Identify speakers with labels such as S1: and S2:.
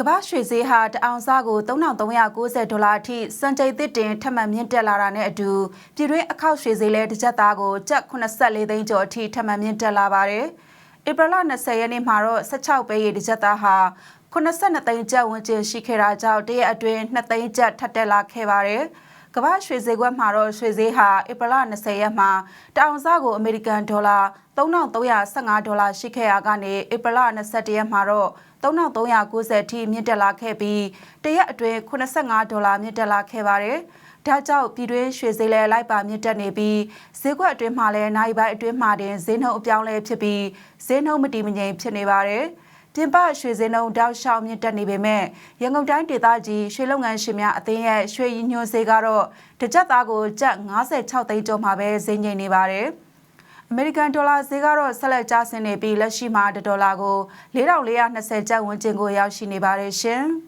S1: ကမ္ဘာရွှေဈေးဟာတအောင်စားကို3390ဒေါ်လာအထိစံချိန်သစ်တင်ထပ်မံမြင့်တက်လာတာနဲ့အတူပြည်တွင်းအခောက်ရွှေဈေးလည်းတစ်ကြက်သားကိုကျပ်84သိန်းကျော်အထိထပ်မံမြင့်တက်လာပါတယ်။ဧပြီလ20ရက်နေ့မှာတော့16ပဲရေတစ်ကြက်သားဟာ82သိန်းကျပ်ဝန်းကျင်ရှိခဲ့တာကြောင့်တရက်အတွင်း2သိန်းကျပ်ထပ်တက်လာခဲ့ပါတယ်။ ကမ္ဘာရွှေဈေးကွက်မှာတော့ရွှေဈေးဟာဧပြီလ20ရက်မှာတအောင်စားကိုအမေရိကန်ဒေါ်လာ3315ဒေါ်လာရှိခဲ့ရာကနေဧပြီလ21ရက်မှာတော့3390ထိမြင့်တက်လာခဲ့ပြီးတရက်အတွင်း85ဒေါ်လာမြင့်တက်လာခဲ့ပါတယ်။ဒါကြောင့်ပြည်တွင်းရွှေဈေးလဲလိုက်ပါမြင့်တက်နေပြီးဈေးကွက်အတွင်းမှာလည်းနိုင်ပိုင်းအတွင်းမှာတင်ဈေးနှုန်းအပြောင်းလဲဖြစ်ပြီးဈေးနှုန်းမတည်မငြိမ်ဖြစ်နေပါတယ်။ ပြင်ပရွှေစင်းနှုန်းတောက်လျှောက်မြင့်တက်နေပေမဲ့ရန်ကုန်တိုင်းဒေသကြီးရွှေလုပ်ငန်းရှင်များအသင်းရဲ့ရွှေရည်ညွှန်းဈေးကတော့တစ်ကြက်သားကိုကျပ်56သိန်းကျော်မှာပဲဈေးငြိမ်နေပါတယ်။အမေရိကန်ဒေါ်လာဈေးကတော့ဆက်လက်ကျဆင်းနေပြီးလက်ရှိမှာဒေါ်လာကို4420ကျပ်ဝန်းကျင်ကိုရောက်ရှိနေပါတယ်ရှင်။